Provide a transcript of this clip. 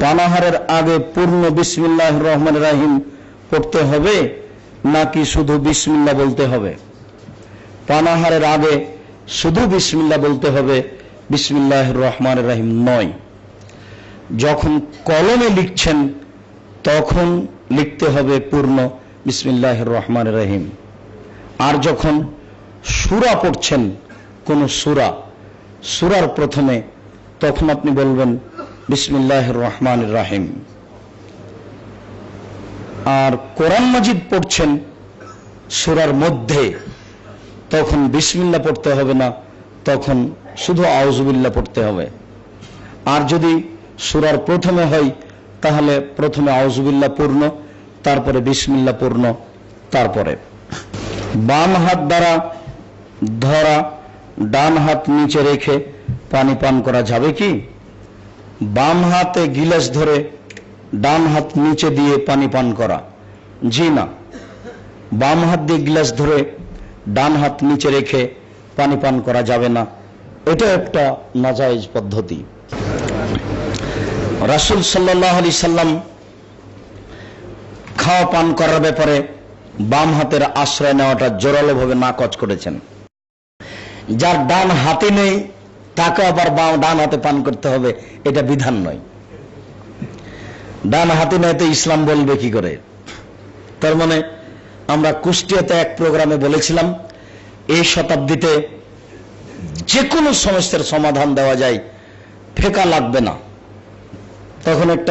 পানাহারের আগে পূর্ণ বিসমিল্লাহ রহমান রাহিম পড়তে হবে, নাকি শুধু বিসমিল্লা বলতে হবে? পানাহারের আগে শুধু বিসমিল্লা বলতে হবে বিসমিল্লাহ রহমান রাহিম নয়। যখন কলমে লিখছেন, তখন লিখতে হবে পূর্ণ বিসমিল্লাহ রহমান রহিম। আর যখন সুরা পড়ছেন, কোন সুরা, সুরার প্রথমে তখন আপনি বলবেন বিসমিল্লাহ রহমান রাহিম। আর কোরআন মাজিদ পড়ছেন সুরার মধ্যে, তখন বিসমিল্লা পড়তে হবে না, তখন শুধু আউজবিল্লা পড়তে হবে। আর যদি সুরার প্রথমে হয়, তাহলে প্রথমে আউজবিল্লা পূর্ণ তারপরে বিসমিল্লা পূর্ণ তারপরে। বাম হাত দ্বারা ধরা, ডান হাত নিচে রেখে পানি পান করা যাবে কি? বাম হাতে গিলাস ধরে ডান হাত নিচে দিয়ে পানি পান করা। জি না। বাম হাত দিয়ে গিলাস ধরে ডান হাত নিচে রেখে পানি পান করা যাবে না। এটা একটা নাজাইজ পদ্ধতি। রাসুল সাল্লাহ আলি সাল্লাম খাওয়া পান করার ব্যাপারে বাম হাতের আশ্রয় নেওয়াটা জোরালোভাবে নাকচ করেছেন। যার ডান হাতে নেই তাকে আবার বাম, ডান হাতে পান করতে হবে, এটা বিধান নয়। ডান হাতে নেই তো ইসলাম বলবে কি করে? তার মানে আমরা কুষ্টিয়াতে এক প্রোগ্রামে বলেছিলাম, এই শতাব্দীতে যে কোনো সমস্যার সমাধান দেওয়া যায়, ফেকা লাগবে না। তখন একটা